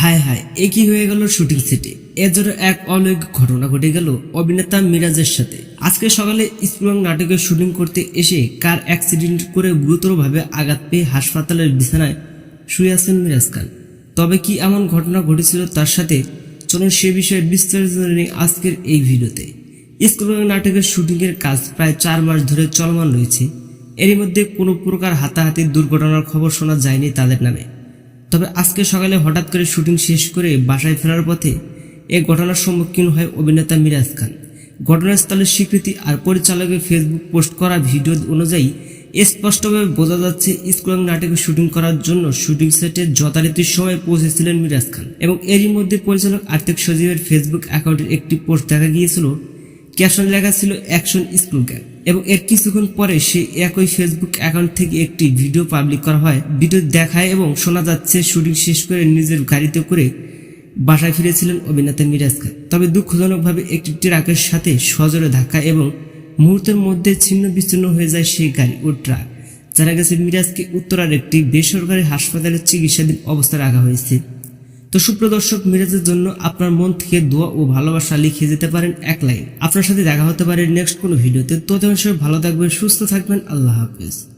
হায় হায় এ কি হয়ে গেল শুটিং সেটে। জন্য এক অলৌকিক ঘটনা ঘটে গেল অভিনেতা মিরাজের সাথে। আজকে সকালে স্প্রং নাটকের শুটিং করতে এসে কার অ্যাক্সিডেন্ট করে গুরুতরভাবে আঘাত পেয়ে হাসপাতালের বিছানায় শুয়ে আছেন মিরাজ খান? তবে কি এমন ঘটনা ঘটেছিল তার সাথে? চলুন সে বিষয়ে বিস্তারিত নিই আজকের এই ভিডিওতে। স্কুল নাটকের শুটিংয়ের কাজ প্রায় চার মাস ধরে চলমান রয়েছে। এরই মধ্যে কোনো প্রকার হাতাহাতি দুর্ঘটনার খবর শোনা যায়নি তাদের নামে। তবে আজকে সকালে হঠাৎ করে শুটিং শেষ করে বাসায় ফেরার পথে এ ঘটনার সম্মুখীন হয় অভিনেতা মিরাজ খান। ঘটনাস্থলের স্বীকৃতি আর পরিচালকের ফেসবুক পোস্ট করা ভিডিও অনুযায়ী স্পষ্টভাবে বোঝা যাচ্ছে স্কুল নাটকে শুটিং করার জন্য শুটিং সেটে যথারীতির সময় পৌঁছেছিলেন মিরাজ খান এবং এরই মধ্যে পরিচালক আর্থিক সজীবের ফেসবুক অ্যাকাউন্টের একটি পোস্ট দেখা গিয়েছিল। ক্যাপশন লেখা ছিল অ্যাকশন স্কুল গ্যাং এবং এর কিছুক্ষণ পরে সে একই ফেসবুক অ্যাকাউন্ট থেকে একটি ভিডিও পাবলিক করা হয়। ভিডিও দেখায় এবং শোনা যাচ্ছে শুটিং শেষ করে নিজের গাড়িতে করে বাসায় ফিরেছিলেন অভিনেতা মিরাজ খান। তবে দুঃখজনকভাবে একটি ট্রাকের সাথে সজোরে ধাক্কা এবং মুহূর্তের মধ্যে ছিন্ন বিচ্ছিন্ন হয়ে যায় সেই গাড়ি ও ট্রাক। জানা গেছে, মিরাজকে উত্তরার একটি বেসরকারি হাসপাতালে চিকিৎসাধীন অবস্থায় রাখা হয়েছে। তো সুপ্রদর্শক মিরাজের জন্য আপনার মন থেকে দোয়া ও ভালোবাসা লিখে যেতে পারেন এক লাইন। আপনার সাথে দেখা হতে পারে নেক্সট কোনো ভিডিওতে। তো তেমন সবাই ভালো থাকবেন, সুস্থ থাকবেন। আল্লাহ হাফেজ।